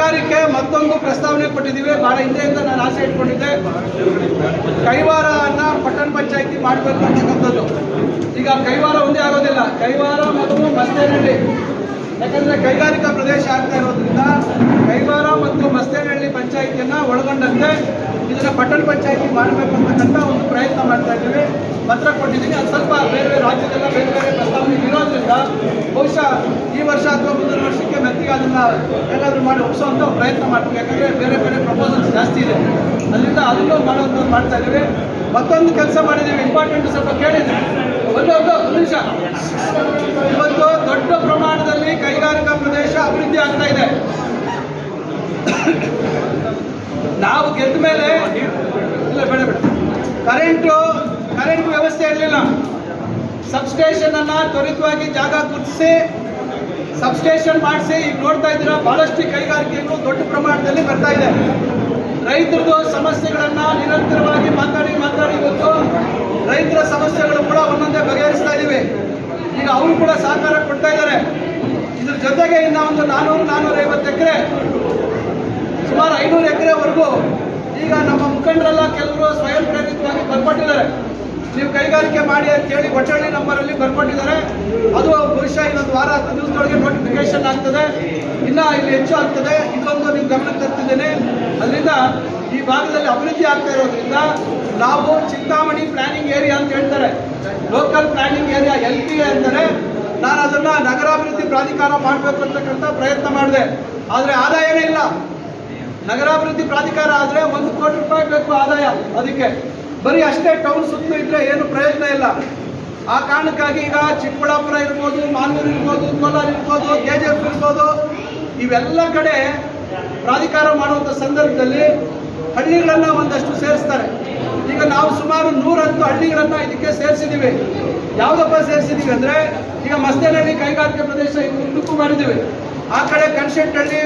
ಸರ್ಕಾರಕ್ಕೆ ಮತ್ತೊಂದು ಪ್ರಸ್ತಾವನೆ ಕೊಟ್ಟಿದ್ದೀವಿ. ಬಹಳ ಹಿಂದೆಯಿಂದ ನಾನು ಆಸೆ ಇಟ್ಕೊಂಡಿದ್ದೆ. ಕೈವಾರನ ಪಟ್ಟಣ ಪಂಚಾಯತಿ ಮಾಡಬೇಕು ಅಂತಕ್ಕಂಥದ್ದು. ಈಗ ಕೈವಾರ ಒಂದೇ ಆಗೋದಿಲ್ಲ. ಕೈವಾರ ಮತ್ತು ಮಸ್ತೇನಹಳ್ಳಿ. ಯಾಕಂದ್ರೆ ಕೈಗಾರಿಕಾ ಪ್ರದೇಶ ಆಗ್ತಾ ಇರೋದ್ರಿಂದ ಕೈವಾರ ಮತ್ತು ಮಸ್ತೇನಹಳ್ಳಿ ಪಂಚಾಯತಿಯನ್ನ ಒಳಗೊಂಡಂತೆ ಇದನ್ನ ಪಟ್ಟಣ ಪಂಚಾಯತಿ ಮಾಡಬೇಕು ಅಂತಕ್ಕಂಥ ಒಂದು ಪ್ರಯತ್ನ ಮಾಡ್ತಾ ಇದ್ದೀವಿ. ಪತ್ರ ಕೊಟ್ಟಿದ್ದೀನಿ. ಅದು ಸ್ವಲ್ಪ ಬೇರೆ ಬೇರೆ ರಾಜ್ಯದೆಲ್ಲ ಬೇರೆ ಬೇರೆ ಪ್ರಸ್ತಾವನೆ ಇರೋದ್ರಿಂದ ಬಹುಶಃ ಈ ವರ್ಷ ಅಥವಾ ಮುಂದಿನ ವರ್ಷಕ್ಕೆ ಮೆತ್ತಿಗೆ ಅದನ್ನ ಏನಾದರೂ ಮಾಡಿ ಒಪ್ಸುವಂತ ಪ್ರಯತ್ನ ಮಾಡ್ತೀವಿ. ಯಾಕಂದ್ರೆ ಬೇರೆ ಬೇರೆ ಪ್ರಪೋಸಲ್ಸ್ ಜಾಸ್ತಿ ಇದೆ. ಅದರಿಂದ ಅದನ್ನು ಮಾಡುವಂತ ಮಾಡ್ತಾ ಇದ್ದೀವಿ. ಮತ್ತೊಂದು ಕೆಲಸ ಮಾಡಿದ್ದೀವಿ. ಇಂಪಾರ್ಟೆಂಟ್ ಸ್ವಲ್ಪ ಕೇಳಿದ್ವಿ ಒಂದು ಒಂದು ಇವತ್ತು ದೊಡ್ಡ ಪ್ರಮಾಣದಲ್ಲಿ ಕೈಗಾರಿಕಾ ಪ್ರದೇಶ ಅಭಿವೃದ್ಧಿ ಆಗ್ತಾ ಇದೆ. ನಾವು ಗೆದ್ದ ಮೇಲೆ ಸಬ್ಸ್ಟೇಷನ್ ಅನ್ನ ತ್ವರಿತವಾಗಿ ಜಾಗ ಗುರುತಿಸಿ ಸಬ್ಸ್ಟೇಷನ್ ಮಾಡಿಸಿ, ಈಗ ನೋಡ್ತಾ ಇದ್ದೀರಾ, ಬಹಳಷ್ಟು ಕೈಗಾರಿಕೆಗಳು ದೊಡ್ಡ ಪ್ರಮಾಣದಲ್ಲಿ ಬರ್ತಾ ಇದೆ. ರೈತರದು ಸಮಸ್ಯೆಗಳನ್ನ ನಿರಂತರವಾಗಿ ಮಾತಾಡಿ ಮಾತಾಡಿ ಇವತ್ತು ರೈತರ ಸಮಸ್ಯೆಗಳು ಕೂಡ ಒಂದೊಂದೇ ಬಗೆಹರಿಸ್ತಾ ಇದೀವಿ. ಈಗ ಅವರು ಕೂಡ ಸಹಕಾರ ಕೊಡ್ತಾ ಇದ್ದಾರೆ. ಇದ್ರ ಜೊತೆಗೆ ಇನ್ನ ಒಂದು ನಾನೂರು ನಾನೂರ ಐವತ್ತು ಎಕರೆ, ಸುಮಾರು ಐನೂರು ಎಕರೆವರೆಗೂ ಈಗ ನಮ್ಮ ಮುಖಂಡರೆಲ್ಲ ಕೆಲವರು ಸ್ವಯಂ ಪ್ರೇರಿತವಾಗಿ ಬರ್ಕೊಟ್ಟಿದ್ದಾರೆ ನೀವು ಕೈಗಾರಿಕೆ ಮಾಡಿ ಅಂತ ಹೇಳಿ ಒಟ್ಟಳ್ಳಿ ನಂಬರಲ್ಲಿ ಬರ್ಕೊಂಡಿದ್ದಾರೆ. ಅದು ಬಹುಶಃ ಇನ್ನೊಂದು ವಾರ ಹತ್ತು ದಿವಸದೊಳಗೆ ನೋಟಿಫಿಕೇಶನ್ ಆಗ್ತದೆ. ಇನ್ನ ಇಲ್ಲಿ ಹೆಚ್ಚು ಆಗ್ತದೆ. ಇದೊಂದು ನಿಮ್ಮ ಗಮನಕ್ಕೆ ತರ್ತಿದ್ದೇನೆ. ಅದರಿಂದ ಈ ಭಾಗದಲ್ಲಿ ಅಭಿವೃದ್ಧಿ ಆಗ್ತಾ ಇರೋದ್ರಿಂದ ನಾವು ಚಿಂತಾಮಣಿ ಪ್ಲಾನಿಂಗ್ ಏರಿಯಾ ಅಂತ ಹೇಳ್ತಾರೆ. Local planning area L P A ಅಂತಾರೆ. ನಾನು ಅದನ್ನ ನಗರಾಭಿವೃದ್ಧಿ ಪ್ರಾಧಿಕಾರ ಮಾಡಬೇಕು ಅಂತಕ್ಕಂಥ ಪ್ರಯತ್ನ ಮಾಡಿದೆ. ಆದರೆ ಆದಾಯನೇ ಇಲ್ಲ ನಗರಾಭಿವೃದ್ಧಿ ಪ್ರಾಧಿಕಾರ ಆದ್ರೆ ಒಂದು ಕೋಟಿ ರೂಪಾಯಿ ಬೇಕು ಆದಾಯ ಅದಕ್ಕೆ. ಬರೀ ಅಷ್ಟೇ ಟೌನ್ ಸುತ್ತಲೂ ಇದ್ರೆ ಏನು ಪ್ರಯೋಜನ ಇಲ್ಲ. ಆ ಕಾರಣಕ್ಕಾಗಿ ಈಗ ಚಿಕ್ಕಬಳ್ಳಾಪುರ ಇರ್ಬೋದು ಮಾನೂರು ಇರ್ಬೋದು, ಕೋಲಾರ ಇರ್ಬೋದು ಕೆಜಿಎಫ್ ಇರ್ಬೋದು, ಇವೆಲ್ಲ ಕಡೆ ಪ್ರಾಧಿಕಾರ ಮಾಡುವಂಥ ಸಂದರ್ಭದಲ್ಲಿ ಹಳ್ಳಿಗಳನ್ನ ಒಂದಷ್ಟು ಸೇರಿಸ್ತಾರೆ. ಈಗ ನಾವು ಸುಮಾರು ನೂರತ್ತು ಹಳ್ಳಿಗಳನ್ನ ಇದಕ್ಕೆ ಸೇರಿಸಿದ್ದೀವಿ ಯಾವುದಪ್ಪ ಸೇರಿಸಿದ್ದೀವಿ ಅಂದ್ರೆ ಈಗ ಮಸ್ತೇನಹಳ್ಳಿ ಕೈಗಾರಿಕೆ ಪ್ರದೇಶ ಉಂಟುಕು ಮಾಡಿದ್ದೀವಿ ಆ ಕಡೆ ಕನ್ಸೆಂಟಲ್ಲಿ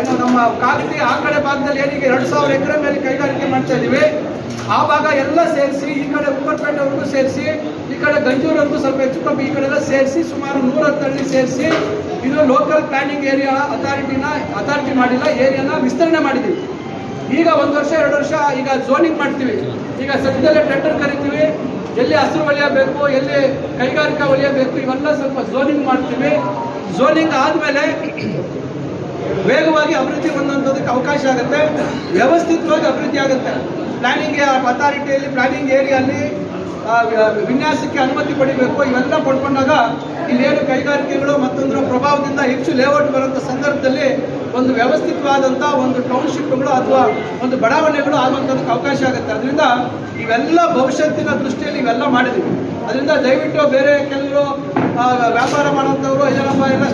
ಏನು ನಮ್ಮ ಕಾಗತಿ ಆ ಕಡೆ ಭಾಗದಲ್ಲಿ ಏನಿಗೆ ಎರಡು ಸಾವಿರ ಎಕರೆ ಮೇಲೆ ಕೈಗಾರಿಕೆ ಮಾಡ್ತಾ ಇದೀವಿ ಆ ಭಾಗ ಎಲ್ಲ ಸೇರಿಸಿ, ಈ ಕಡೆ ಉಪ್ಪರಪೇಟೆವರೆಗೂ ಸೇರಿಸಿ, ಈ ಕಡೆ ಗಂಜೂರವರೆಗೂ ಸ್ವಲ್ಪ ಹೆಚ್ಚು ಕಮ್ಮಿ, ಈ ಕಡೆ ಸೇರಿಸಿ, ಸುಮಾರು ನೂರ ಹಳ್ಳಿ ಸೇರಿಸಿ, ಇದು ಲೋಕಲ್ ಪ್ಲಾನಿಂಗ್ ಏರಿಯಾ ಅಥಾರಿಟಿನ ಅಥಾರಿಟಿ ಮಾಡಿಲ್ಲ ಏರಿಯಾನ ವಿಸ್ತರಣೆ ಮಾಡಿದ್ದೀವಿ. ಈಗ ಒಂದು ವರ್ಷ, ಎರಡು ವರ್ಷ ಈಗ ಝೋನಿಂಗ್ ಮಾಡ್ತೀವಿ. ಈಗ ಸದ್ಯದಲ್ಲೇ ಟೆಂಡರ್ ಕರಿತೀವಿ. ಎಲ್ಲಿ ಹಸಿರು ವಲಯ ಬೇಕು ಎಲ್ಲಿ ಕೈಗಾರಿಕಾ ವಲಯ ಬೇಕು ಇವೆಲ್ಲ ಸ್ವಲ್ಪ ಝೋನಿಂಗ್ ಮಾಡ್ತೀವಿ. ಝೋನಿಂಗ್ ಆದಮೇಲೆ ವೇಗವಾಗಿ ಅಭಿವೃದ್ಧಿ ಹೊಂದುವಂಥದ್ದಕ್ಕೆ ಅವಕಾಶ ಆಗುತ್ತೆ. ವ್ಯವಸ್ಥಿತವಾಗಿ ಅಭಿವೃದ್ಧಿ ಆಗುತ್ತೆ. ಪ್ಲಾನಿಂಗ್ ಅಥಾರಿಟಿಯಲ್ಲಿ ಪ್ಲಾನಿಂಗ್ ಏರಿಯಲ್ಲಿ ವಿನ್ಯಾಸಕ್ಕೆ ಅನುಮತಿ ಪಡಿಬೇಕು. ಇವೆಲ್ಲ ಪಡ್ಕೊಂಡಾಗ ಇಲ್ಲೇನು ಕೈಗಾರಿಕೆಗಳು ಮತ್ತೊಂದರ ಪ್ರಭಾವದಿಂದ ಹೆಚ್ಚು ಲೇಔಟ್ ಬರುವಂಥ ಸಂದರ್ಭದಲ್ಲಿ ಒಂದು ವ್ಯವಸ್ಥಿತವಾದಂಥ ಒಂದು ಟೌನ್ಶಿಪ್ಗಳು ಅಥವಾ ಒಂದು ಬಡಾವಣೆಗಳು ಆಗುವಂಥದಕ್ಕೆ ಅವಕಾಶ ಆಗುತ್ತೆ. ಅದರಿಂದ ಇವೆಲ್ಲ ಭವಿಷ್ಯತ್ತಿನ ದೃಷ್ಟಿಯಲ್ಲಿ ಇವೆಲ್ಲ ಮಾಡಿದ್ವಿ ಅದರಿಂದ ದಯವಿಟ್ಟು ಬೇರೆ ಕೆಲವರು ವ್ಯಾಪಾರ ಮಾಡೋಂಥವ್ರು ಏನಪ್ಪ, ಎಲ್ಲ